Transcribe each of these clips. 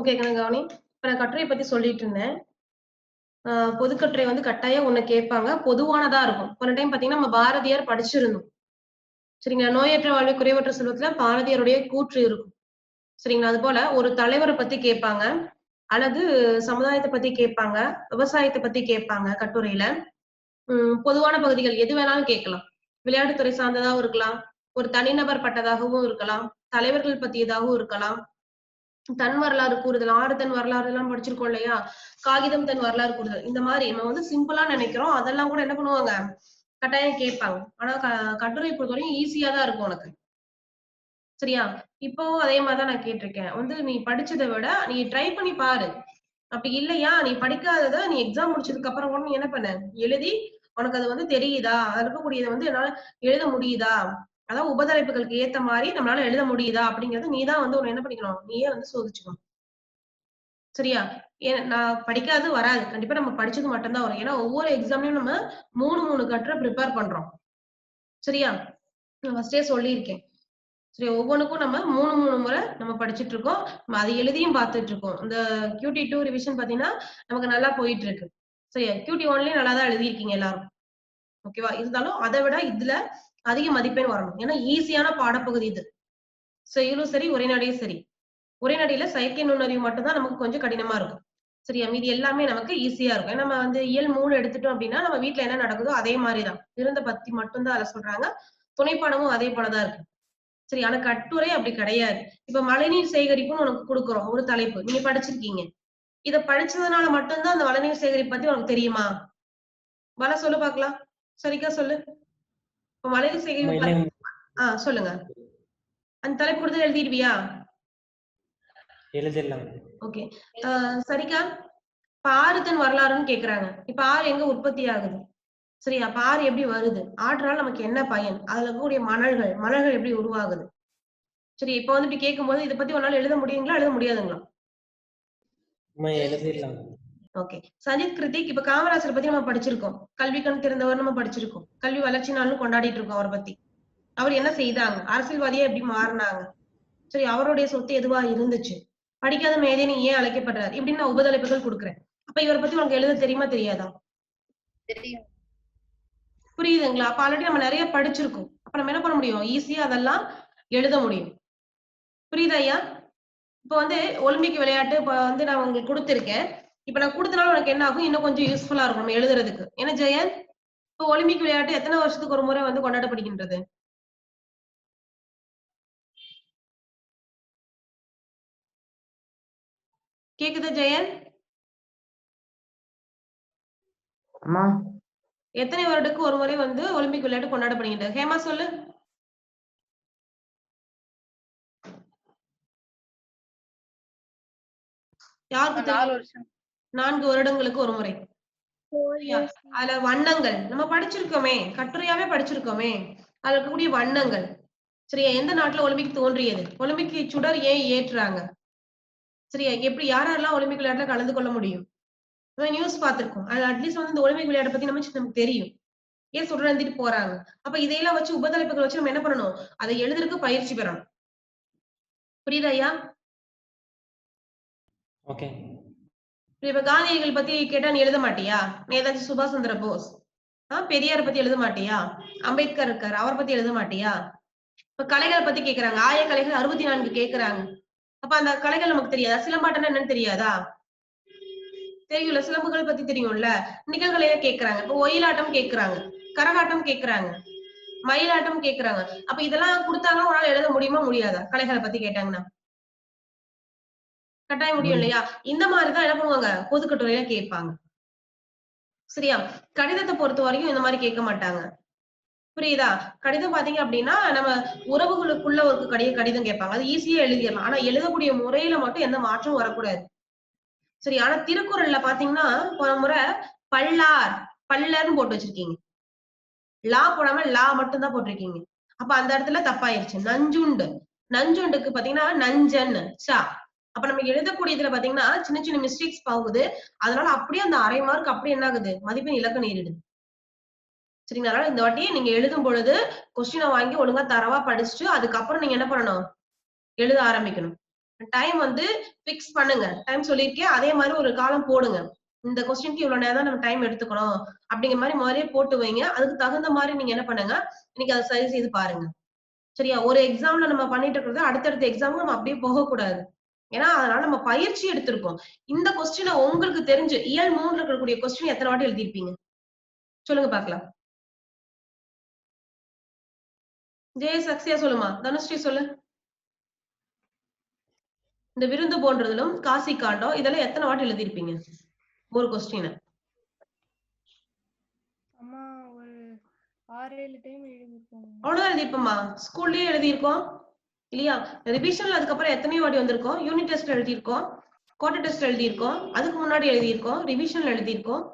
Okay கவனி இப்ப நான் கட்டுரை பத்தி சொல்லிட்டு இருந்தேன். ஆஹ் பொதுக்கட்டுரை வந்து கட்டாயம் ஒண்ணு கேட்பாங்க. பொதுவானதா இருக்கும். போன டைம் பாத்தீங்கன்னா நம்ம பாரதியார் படிச்சிருந்தோம். சரிங்களா? நோயற்ற வாழ்வு குறைவற்ற செல்வத்துல பாரதியாருடைய கூற்று இருக்கும். சரிங்களா? அது போல ஒரு தலைவரை பத்தி கேட்பாங்க. அல்லது சமுதாயத்தை பத்தி கேட்பாங்க. விவசாயத்தை பத்தி கேட்பாங்க கட்டுரையில. உம் பொதுவான பகுதிகள் எது வேணாலும் கேட்கலாம். விளையாட்டுத்துறை சார்ந்ததாகவும் இருக்கலாம். ஒரு தனிநபர் பட்டதாகவும் இருக்கலாம். தலைவர்கள் பத்தியதாகவும் இருக்கலாம். தன் வரலாறு கூறுதல் ஆறு தன் வரலாறு எல்லாம் படிச்சிருக்கோம் இல்லையா? காகிதம் தன் வரலாறு கூறுதல். இந்த மாதிரி நம்ம வந்து சிம்பிளா நினைக்கிறோம். அதெல்லாம் கூட என்ன பண்ணுவாங்க? கட்டாயம் கேட்பாங்க. ஆனா க- கட்டுரை பொறுத்தவரையும் ஈஸியா தான் இருக்கும் உனக்கு. சரியா? இப்போ அதே மாதிரிதான் நான் கேட்டிருக்கேன். வந்து நீ படிச்சதை விட நீ ட்ரை பண்ணி பாரு. அப்படி இல்லையா? நீ படிக்காதத நீ எக்ஸாம் முடிச்சதுக்கு அப்புறம் கூட நீ என்ன பண்ண? எழுதி உனக்கு அது வந்து தெரியுதா? அது இருக்கக்கூடியதை வந்து என்னால எழுத முடியுதா? அதாவது உபதலைப்புகளுக்கு ஏத்த மாதிரி நம்மளால எழுத முடியுதா அப்படிங்கறது நீ தான் வந்து உன்னை என்ன பண்ணிக்கணும்? நீயே வந்து சோதிச்சுக்கணும். சரியா? ஏன் நான் படிக்காது வராது. கண்டிப்பா நம்ம படிச்சது மட்டும்தான் வரும். ஏன்னா ஒவ்வொரு எக்ஸாம்லயும் நம்ம மூணு மூணு கட்டுரை ப்ரிப்பேர் பண்றோம். சரியா? நான் ஃபர்ஸ்டே சொல்லியிருக்கேன். சரி ஒவ்வொன்றுக்கும் நம்ம மூணு மூணு முறை நம்ம படிச்சுட்டு இருக்கோம். நம்ம அதை எழுதியும் பார்த்துட்டு இருக்கோம். இந்த கியூடி டூ ரிவிஷன் பாத்தீங்கன்னா நமக்கு நல்லா போயிட்டு இருக்கு சரியா கியூடி ஒன்லயும் நல்லா தான் எழுதியிருக்கீங்க எல்லாரும். ஓகேவா? இருந்தாலும் அதை விட இதுல அதிக மதிப்பெண் வரணும். ஏன்னா ஈஸியான பாடப்பகுதி இது. செயலும் சரி உரைநடையும் சரி. உரைநடையில செயற்கை நுண்ணறிவு மட்டும்தான் நமக்கு கொஞ்சம் கடினமா இருக்கும். சரியா? மீதி எல்லாமே நமக்கு ஈஸியா இருக்கும். ஏன்னா நம்ம வந்து இயல் மூணு எடுத்துட்டோம் அப்படின்னா நம்ம வீட்டுல என்ன நடக்குதோ அதே மாதிரிதான். இருந்த பத்தி மட்டும்தான் அதை சொல்றாங்க. துணைப்பாடமும் அதே போலதான் இருக்கு. சரி ஆனா கட்டுரை அப்படி கிடையாது. இப்ப மழைநீர் சேகரிப்புன்னு உனக்கு கொடுக்குறோம் ஒரு தலைப்பு. நீங்க படிச்சிருக்கீங்க. இத படிச்சதுனால மட்டும்தான் அந்த மழைநீர் சேகரிப்பு பத்தி உனக்கு தெரியுமா? வர சொல்லு பாக்கலாம் சரிக்கா சொல்லு. இப்ப சேகரிப்பு பத்தி- ஆஹ் சொல்லுங்க. அந்த தலைப்பு கொடுத்து எழுதிடுவியா? எழுதிடலாம். ஓகே. சரிக்கா. இப்ப ஆறு தன் வரலாறுன்னு கேக்குறாங்க. இப்ப ஆறு எங்க உற்பத்தி ஆகுது? சரியா? அப்ப ஆறு எப்படி வருது? ஆற்றுனால நமக்கு என்ன பயன்? அதுல இருக்கக்கூடிய மணல்கள் மணல்கள் எப்படி உருவாகுது? சரி இப்ப வந்து இப்படி கேட்கும்போது இதை பத்தி உன்னால எழுத முடியுங்களா? எழுத முடியாதுங்களா? எழுதிடலாம். ஓகே சஜித் கிருத்திக் இப்ப காமராசர் பத்தி நம்ம படிச்சிருக்கோம். கல்வி கண் திறந்தவர் நம்ம படிச்சிருக்கோம். கல்வி வளர்ச்சி நாள்னு கொண்டாடிட்டு இருக்கோம் அவரை பத்தி. அவர் என்ன செய்தாங்க? அரசியல்வாதியா எப்படி மாறினாங்க? சரி அவருடைய சொத்து எதுவா இருந்துச்சு? படிக்காத மேதைன்னு ஏன் அழைக்கப்படுறாரு? இப்படின்னு நான் உபதலைப்புகள் கொடுக்குறேன். அப்ப இவரை பத்தி உனக்கு எழுத தெரியுமா தெரியாதா? தெரியும். புரியுதுங்களா? அப்ப ஆல்ரெடி நம்ம நிறைய படிச்சிருக்கோம். அப்ப நம்ம என்ன பண்ண முடியும்? ஈஸியா அதெல்லாம் எழுத முடியும். புரியுதா ஐயா? இப்ப வந்து ஒலிம்பிக் விளையாட்டு இப்ப வந்து நான் உங்களுக்கு கொடுத்திருக்கேன். இப்ப நான் கொடுத்தனால உனக்கு என்ன ஆகும்? இன்னும் கொஞ்சம் யூஸ்ஃபுல்லா இருக்கும் நம்ம எழுதுறதுக்கு. என்ன ஜெயன்? இப்ப ஒலிம்பிக் விளையாட்டு எத்தனை வருஷத்துக்கு ஒரு முறை வந்து கொண்டாடப்படுகின்றது? கேக்குதா ஜெயன்? அம்மா. எத்தனை வருடத்துக்கு ஒரு முறை வந்து ஒலிம்பிக் விளையாட்டு கொண்டாடப்படுகின்றது? ஹேமா சொல்லு. யாருக்கு நாலு வருஷம். நான்கு வருடங்களுக்கு ஒரு முறை. அதுல வண்ணங்கள். நம்ம படிச்சிருக்கோமே கட்டுரையாவே படிச்சிருக்கோமே அதுல இருக்கக்கூடிய வண்ணங்கள். சரியா? எந்த நாட்டுல ஒலிம்பிக் தோன்றியது? ஒலிம்பிக் சுடர் ஏன் ஏற்றுறாங்க சரியா? எப்படி யார் யாரெல்லாம் ஒலிம்பிக் விளையாட்டுல கலந்து கொள்ள முடியும்? நியூஸ் பார்த்திருக்கோம். அது அட்லீஸ்ட் வந்து இந்த ஒலிம்பிக் விளையாட்டை பத்தி நம்ம நமக்கு தெரியும். ஏன் சுடர்ந்துட்டு போறாங்க? அப்ப இதையெல்லாம் வச்சு உபதலைப்புகள் வச்சு நம்ம என்ன பண்ணணும்? அதை எழுதுறதுக்கு பயிற்சி பெறணும். புரியுதா ஐயா? ஓகே இப்ப காந்தியடிகள் பத்தி கேட்டா நீ எழுத மாட்டியா? நேதாஜி சுபாஷ் சந்திர போஸ். ஆஹ் பெரியார் பத்தி எழுத மாட்டியா? அம்பேத்கர் இருக்காரு அவர் பத்தி எழுத மாட்டியா? இப்ப கலைகளை பத்தி கேக்குறாங்க ஆய கலைகள் அறுபத்தி நான்கு கேக்குறாங்க. அப்ப அந்த கலைகள் நமக்கு தெரியாதா? சிலம்பாட்டம்னா என்னன்னு தெரியாதா? தெரியும்ல சிலம்புகள் பத்தி தெரியும்ல. நிகழ்களைய கேக்குறாங்க. இப்ப ஒயிலாட்டம் கேக்குறாங்க கரகாட்டம் கேக்குறாங்க மயிலாட்டம் கேக்குறாங்க. அப்ப இதெல்லாம் கொடுத்தாங்கன்னா உன்னால எழுத முடியுமா முடியாதா? கலைகளை பத்தி கேட்டாங்கன்னா. கட்டாயம் முடியும் இல்லையா? இந்த மாதிரிதான் என்ன பண்ணுவாங்க? பொதுக்கட்டுரையில கேட்பாங்க. சரியா? கடிதத்தை பொறுத்த வரைக்கும் இந்த மாதிரி கேட்க மாட்டாங்க. புரியுதா? கடிதம் பாத்தீங்க அப்படின்னா நம்ம உறவுகளுக்குள்ள ஒரு கடிதம் கடிதம் கேட்பாங்க. அது ஈஸியா எழுதிடலாம் ஆனா எழுதக்கூடிய முறையில மட்டும் எந்த மாற்றமும் வரக்கூடாது. சரி ஆனா திருக்குறள்ல பாத்தீங்கன்னா போன முறை பல்லார் பல்லர்னு போட்டு வச்சிருக்கீங்க. லா போடாம லா மட்டும் தான் போட்டிருக்கீங்க. அப்ப அந்த இடத்துல தப்பாயிருச்சு. நஞ்சுண்டு. நஞ்சுண்டுக்கு பாத்தீங்கன்னா நஞ்சன் சா. அப்ப நம்ம எழுதக்கூடியதுல பாத்தீங்கன்னா சின்ன சின்ன மிஸ்டேக்ஸ் போகுது. அதனால அப்படியே அந்த அரை மார்க் அப்படியே என்ன ஆகுது? மதிப்பெண் இலக்க நேரிடுது சரிங்களா? அதனால இந்த வாட்டி நீங்க எழுதும் பொழுது கொஸ்டினை வாங்கி ஒழுங்கா தரவா படிச்சுட்டு அதுக்கப்புறம் நீங்க என்ன பண்ணணும்? எழுத ஆரம்பிக்கணும். டைம் வந்து பிக்ஸ் பண்ணுங்க. டைம் சொல்லியிருக்கேன் அதே மாதிரி ஒரு காலம் போடுங்க. இந்த கொஸ்டினுக்கு இவ்வளவு நேரம் தான் நம்ம டைம் எடுத்துக்கணும். அப்படிங்கிற மாதிரி மாதிரியே போட்டு வைங்க. அதுக்கு தகுந்த மாதிரி நீங்க என்ன பண்ணுங்க? இன்னைக்கு அதை சரி செய்து பாருங்க. சரியா? ஒரு எக்ஸாம்ல நம்ம பண்ணிட்டு இருக்கிறது அடுத்தடுத்த எக்ஸாமும் நம்ம அப்படியே போகக்கூடாது. ஏன்னா அதனால நம்ம பயிற்சி எடுத்திருக்கோம். இந்த கொஸ்டினை உங்களுக்கு தெரிஞ்சு இயல் மூணுல இருக்கக்கூடிய கொஸ்டின் எத்தனை வாட்டி எழுதிருப்பீங்க சொல்லுங்க பாக்கலாம் ஜெய சக்சியா சொல்லுமா? தனுஸ்ரீ சொல்லு. இந்த விருந்து போன்றதிலும் காசி காண்டம் இதெல்லாம் எத்தனை வாட்டி எழுதிருப்பீங்க ஒரு கொஸ்டின் அவ்வளவுதான் எழுதிருப்போமா ஸ்கூல்லயே எழுதியிருக்கோம். இல்லையா? ரிவிஷன்ல அதுக்கப்புறம் எத்தனையோ வாட்டி வந்திருக்கோம். யூனிட் டெஸ்ட் எழுதியிருக்கோம். குவார்டர் டெஸ்ட் எழுதியிருக்கோம். அதுக்கு முன்னாடி எழுதியிருக்கோம். ரிவிஷன்ல எழுதியிருக்கோம்.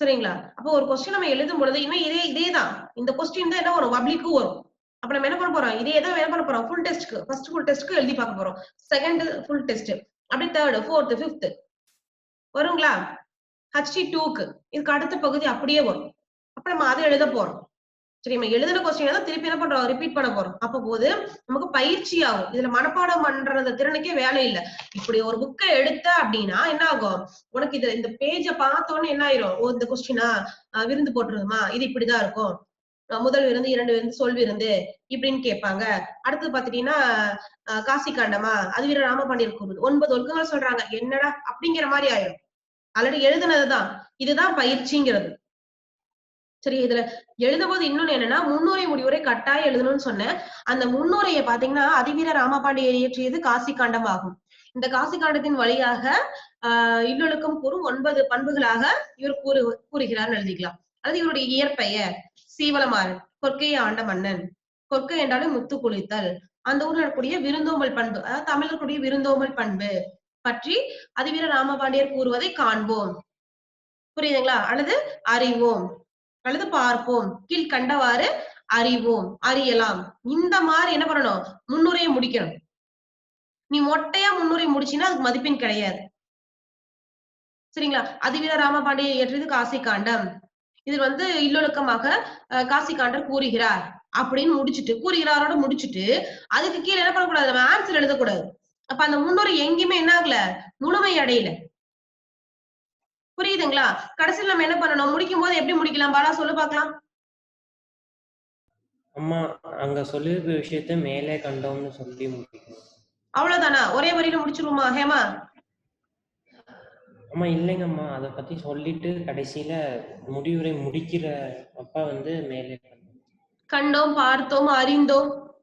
சரிங்களா? அப்போ ஒரு கொஸ்டின் நம்ம எழுதும் பொழுது இன்னும் இதே இதே தான் இந்த கொஸ்டின் தான் என்ன வரும்? பப்ளிக்கும் வரும். அப்ப நம்ம என்ன பண்ண போறோம்? இதே தான் என்ன பண்ண போறோம். ஃபுல் டெஸ்ட்க்கு ஃபர்ஸ்ட் ஃபுல் டெஸ்ட்க்கு எழுதி பார்க்க போறோம். செகண்ட் ஃபுல் டெஸ்ட் அப்படி தேர்டு ஃபோர்த் ஃபிஃப்த் வருங்களா? ஹச்டி டூக்கு இதுக்கு அடுத்த பகுதி அப்படியே வரும். அப்ப நம்ம அதை எழுத போறோம். சரி நம்ம எழுதின கொஸ்டின் தான் திருப்பி என்ன பண்றோம்? ரிப்பீட் பண்ண போறோம். அப்ப போது நமக்கு பயிற்சி ஆகும். இதுல மனப்பாடம் பண்றது திறனுக்கே வேலை இல்ல. இப்படி ஒரு புக்கை எடுத்த அப்படின்னா என்ன ஆகும்? உனக்கு இது இந்த பேஜ பார்த்தோன்னு என்ன ஆயிரும்? ஓ இந்த கொஸ்டினா விருந்து போட்டுருதுமா இது இப்படிதான் இருக்கும். முதல் விருந்து இரண்டு விருந்து சொல் விருந்து இப்படின்னு கேட்பாங்க. அடுத்து பாத்துட்டீங்கன்னா அஹ் காசி காண்டமா? அது வீர ராம கூறுது. ஒன்பது ஒழுக்கங்கள் சொல்றாங்க. என்னடா? அப்படிங்கிற மாதிரி ஆயிரும். ஆல்ரெடி எழுதுனதுதான். இதுதான் பயிற்சிங்கிறது. சரி இதுல எழுதும்போது இன்னொன்னு என்னன்னா முன்னுரை முடிவுரை கட்டாயம் எழுதணும்னு சொன்னேன். அந்த முன்னுரையை பாத்தீங்கன்னா அதிவீர ராமபாண்டியர் இயற்றியது காசி காண்டம் ஆகும் இந்த காசி காண்டத்தின் வழியாக ஆஹ் இல்லொழுக்கம் கூறும் ஒன்பது பண்புகளாக இவர் கூறு கூறுகிறார் எழுதிக்கலாம். அதாவது இவருடைய இயற்பெயர் சீவலமாறன் கொற்கையை ஆண்ட மன்னன். கொற்கை என்றாலும் முத்து குளித்தல். அந்த ஊர்ல இருக்கக்கூடிய விருந்தோம்பல் பண்பு அதாவது தமிழர்களுடைய விருந்தோம்பல் பண்பு பற்றி அதிவீர ராமபாண்டியர் கூறுவதை காண்போம். புரியுதுங்களா? அல்லது அறிவோம். அல்லது பார்ப்போம். கீழ் கண்டவாறு அறிவோம். அறியலாம். இந்த மாதிரி என்ன பண்ணணும்? முன்னுரையை முடிக்கணும். நீ மொட்டையா முன்னுரை முடிச்சின்னா அதுக்கு மதிப்பெண் கிடையாது. சரிங்களா? அதிவீர ராமபாண்டிய இயற்றியது காசி காண்டம் இது வந்து இல்லொழுக்கமாக அஹ், காசி காண்டர் கூறுகிறார் அப்படின்னு முடிச்சுட்டு கூறுகிறாரோட முடிச்சுட்டு அதுக்கு கீழே என்ன பண்ணக்கூடாது? நம்ம ஆன்சர் எழுதக்கூடாது. அப்ப அந்த முன்னுரை எங்கேயுமே என்ன ஆகல? முழுமை அடையல. புரியுதுங்களா? கடைசியில் நம்ம என்ன பண்ணணும்? முடிக்கும் போது எப்படி முடிக்கலாம்? பாலா சொல்லு பார்க்கலாம். அம்மா அங்க சொல்லியிருக்க விஷயத்த மேலே கண்டோம்னு சொல்லி முடிக்கணும். அவ்வளவுதானா? ஒரே வரியில முடிச்சிருவோமா ஹேமா? அம்மா இல்லைங்கம்மா. அதை பத்தி சொல்லிட்டு கடைசியில முடிவுரை முடிக்கிற அப்பா வந்து மேலே கண்டோம். பார்த்தோம் அறிந்தோம்.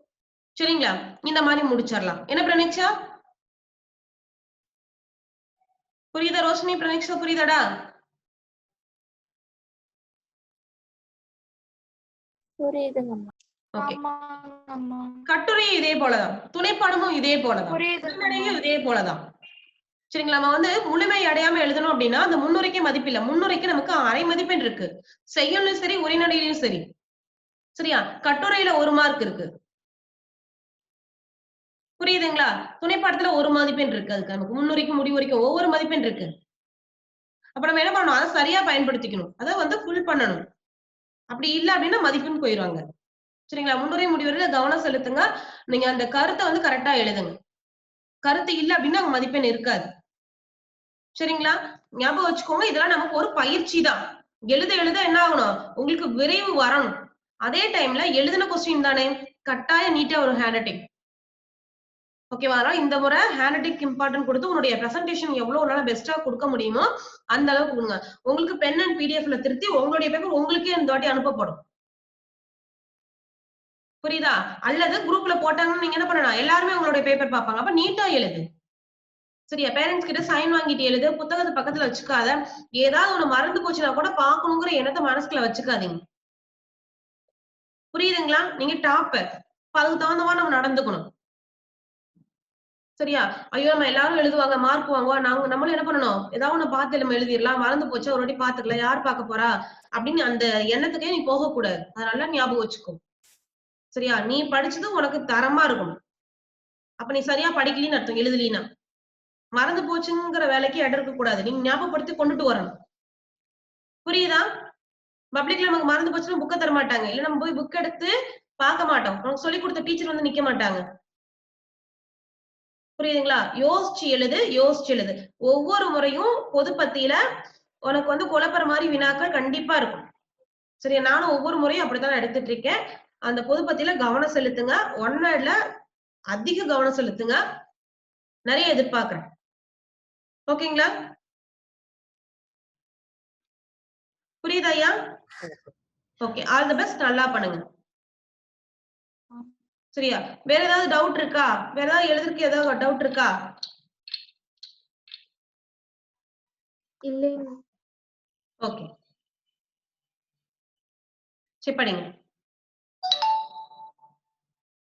சரிங்களா? இந்த மாதிரி முடிச்சிடலாம். என்ன பிரணீக்ஷா புரியுதா ரோஷினி? பிரணீக்ஷா புரியுதாடா? கட்டுரையும் இதே போலதான். துணைப்பாடமும் இதே போலதான். இதே போலதான். சரிங்களா நம்ம வந்து முழுமை அடையாம எழுதணும் அப்படின்னா அந்த முன்னுரைக்கு மதிப்பில்லை முன்னுரைக்கு நமக்கு அரை மதிப்பெண் இருக்கு. செய்யலும் சரி உரைநடையிலும் சரி. சரியா? கட்டுரையில ஒரு மார்க் இருக்கு. புரியுதுங்களா? துணைப்பாடத்துல ஒரு மதிப்பெண் இருக்கு அதுக்கு. நமக்கு முன்னுரைக்கும் முடிவுரைக்கும் ஒவ்வொரு மதிப்பெண் இருக்கு. அப்ப நம்ம என்ன பண்ணணும்? அதை சரியா பயன்படுத்திக்கணும். அதை வந்து ஃபுல் பண்ணணும். அப்படி இல்ல அப்படின்னா மதிப்பெண் போயிருவாங்க சரிங்களா? முன்னுரை முடிவுரையில கவனம் செலுத்துங்க. நீங்க அந்த கருத்தை வந்து கரெக்டா எழுதுங்க. கருத்து இல்ல அப்படின்னா அங்க மதிப்பெண் இருக்காது. சரிங்களா? ஞாபகம் வச்சுக்கோங்க இதெல்லாம் நமக்கு ஒரு பயிற்சி தான். எழுத எழுத என்ன ஆகணும்? உங்களுக்கு விரைவு வரணும். அதே டைம்ல எழுதின கொஸ்டின் தானே? கட்டாய நீட்டா ஒரு ஹேண்ட் ரைட்டிங் ஓகேவா? அதனால இந்த முறை ஹேண்ட்ரைட்டிங் இம்பார்ட்டன்ட் கொடுத்து உங்களுடைய பிரசன்டேஷன் எவ்வளவு உங்களால பெஸ்டா கொடுக்க முடியுமோ அந்த அளவுக்கு கொடுங்க. உங்களுக்கு பென் அண்ட் பிடிஎஃப்ல திருத்தி உங்களுடைய பேப்பர் உங்களுக்கே இந்த வாட்டி அனுப்பப்படும். புரியுதா? அல்லது குரூப்ல போட்டாங்கன்னு நீங்க என்ன பண்ணலாம் எல்லாருமே உங்களுடைய பேப்பர் பார்ப்பாங்க. அப்ப நீட்டா எழுது. சரியா? பேரண்ட்ஸ் கிட்ட சைன் வாங்கிட்டு எழுது. புத்தகத்தை பக்கத்துல வச்சுக்காத. ஏதாவது ஒண்ணு மறந்து போச்சுன்னா கூட பாக்கணுங்கிற எண்ணத்தை மனசுக்குள்ள வச்சுக்காதீங்க. புரியுதுங்களா? நீங்க டாப்பர் அதுக்கு தகுந்த மாதிரி நம்ம நடந்துக்கணும். சரியா? ஐயோ நம்ம எல்லாரும் எழுதுவாங்க மார்க் வாங்குவா நாங்க நம்மளும் என்ன பண்ணணும்? ஏதாவது ஒண்ணு பார்த்து நம்ம எழுதிடலாம். மறந்து போச்சா ஒரு வாட்டி பாத்துக்கலாம் யார் பார்க்க போறா? அப்படின்னு அந்த எண்ணத்துக்கே நீ போக கூடாது. அதனால ஞாபகம் வச்சுக்கோ. சரியா? நீ படிச்சது உனக்கு தரமா இருக்கணும் அப்ப நீ சரியா படிக்கலின்னு அர்த்தம் எழுதலினா மறந்து போச்சுங்கிற வேலைக்கு இடம் இருக்க கூடாது. நீங்க ஞாபகப்படுத்தி கொண்டுட்டு வரணும். புரியுதா? பப்ளிக்ல நமக்கு மறந்து போச்சுன்னா புக்கை தர மாட்டாங்க இல்ல நம்ம போய் புக் எடுத்து பார்க்க மாட்டோம். உனக்கு சொல்லி கொடுத்த டீச்சர் வந்து நிக்க மாட்டாங்க. புரியுதுங்களா? யோசிச்சு எழுது யோசிச்சு எழுது. ஒவ்வொரு முறையும் பொது பத்தியில உனக்கு வந்து குழப்பற மாதிரி வினாக்கள் கண்டிப்பா இருக்கும். சரியா? நானும் ஒவ்வொரு முறையும் அப்படித்தான் எடுத்துட்டு இருக்கேன். அந்த பொது பத்தியில கவனம் செலுத்துங்க. ஒன் வேர்ட்ல அதிக கவனம் செலுத்துங்க. நிறைய எதிர்பார்க்கிறேன். ஓகேங்களா? புரியுதா ஐயா? ஓகே. ஆல் தி பெஸ்ட் நல்லா பண்ணுங்க. சரியா? வேற ஏதாவது டவுட் இருக்கா? வேற ஏதாவது எழுதுறதுக்கு ஏதாவது டவுட் இருக்கா? இல்லைங்க. ஓகே சரி படிங்க.